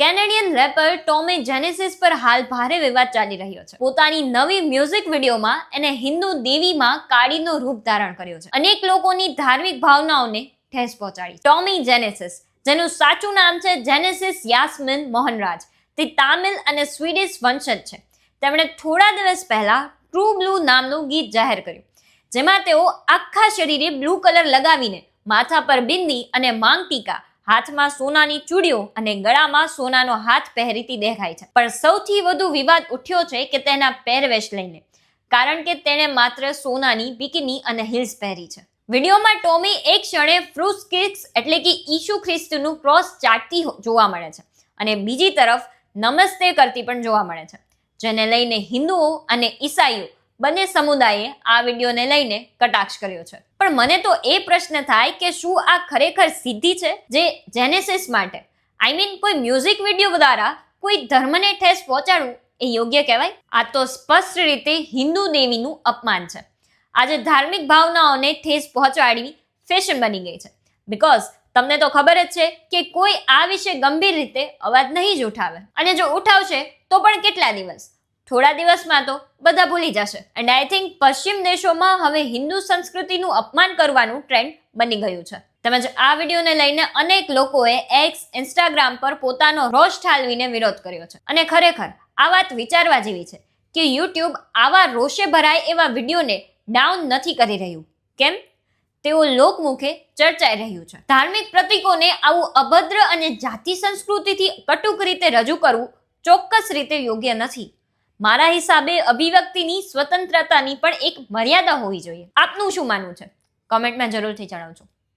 Canadian wrapper ટોમે Genesis પર હાલ ભારે વિવાદ ચાલી રહ્યો છે. પોતાની નવી મ્યુઝિક વિડીયોમાં એને હિન્દુ દેવીમાં કાળીનો રૂપ ધારણ કર્યો છે. અનેક લોકોની ધાર્મિક ભાવનાઓને ઠેસ પહોંચાડી. ટોમી જેનેસિસ જેનું સાચું નામ છે જેનેસિસ યાસ્મિન મોહનરાજ તે તામિલ અને સ્વીડિશ વંશજ છે. તેમણે થોડા દિવસ પહેલા ટ્રુ બ્લુ નામનું ગીત જાહેર કર્યું. જેમાં તેઓ આખા શરીરે બ્લુ કલર લગાવીને માથા પર બિંદી અને માંગ ટીકા હાથમાં સોનાની ચૂડીઓ અને ગળામાં સોનાનો હાથ પહેરીતી દેખાય છે. પણ સૌથી વધુ વિવાદ ઉઠ્યો છે કે તેના પહેરવેશ લઈને. કારણ કે તેણે માત્ર સોનાની બિકિની અને હિલ્સ પહેરી છે. વિડીયોમાં ટોમી એક ક્ષણે ફ્રુસ કિક્સ એટલે કે ઈશુ ખ્રિસ્તનું ક્રોસ ચાટતી જોવા મળે છે. અને બીજી તરફ નમસ્તે કરતી પણ જોવા મળે છે. જેને લઈને હિન્દુઓ અને ઈસાઈઓ બંને સમુદાયે આ વિડીયોને લઈને કટાક્ષ કર્યો છે. પણ મને તો એ પ્રશ્ન થાય કે શું આ ખરેખર સિદ્ધિ છે જે જેનેસિસ માટે? આઈ મીન કોઈ મ્યુઝિક વીડિયો દ્વારા કોઈ ધર્મને ઠેસ પહોંચાડવું એ યોગ્ય કહેવાય? આ તો સ્પષ્ટ રીતે હિન્દુ દેવીનું અપમાન છે. આજે ધાર્મિક ભાવનાઓને ઠેસ પહોંચાડવી ફેશન બની ગઈ છે. બિકોઝ તમને તો ખબર જ છે કે કોઈ આ વિશે ગંભીર રીતે અવાજ નહીં જ ઉઠાવે. અને જો ઉઠાવશે તો પણ કેટલા દિવસ? થોડા દિવસમાં તો બધા ભૂલી જશે. એન્ડ આઈ થિંક પશ્ચિમ દેશોમાં હવે હિન્દુ સંસ્કૃતિનું અપમાન કરવાનું ટ્રેન્ડ બની ગયું છે. તેમજ આ વિડીયોને લઈને અનેક લોકોએ એક્સ ઇન્સ્ટાગ્રામ પર પોતાનો રોષ ઠાલવીને વિરોધ કર્યો છે. અને ખરેખર આ વાત વિચારવા જેવી છે કે યુટ્યુબ આવા રોષે ભરાય એવા વિડીયોને ડાઉન નથી કરી રહ્યું. કેમ? તેઓ લોકમુખે ચર્ચાઈ રહ્યું છે. ધાર્મિક પ્રતીકોને આવું અભદ્ર અને જાતિ સંસ્કૃતિથી કટુક રીતે રજૂ કરવું ચોક્કસ રીતે યોગ્ય નથી. મારા હિસાબે અભિવ્યક્તિની સ્વતંત્રતાની પણ એક મર્યાદા હોવી જોઈએ. આપનું શું માનવું છે? કોમેન્ટમાં જરૂરથી જણાવજો.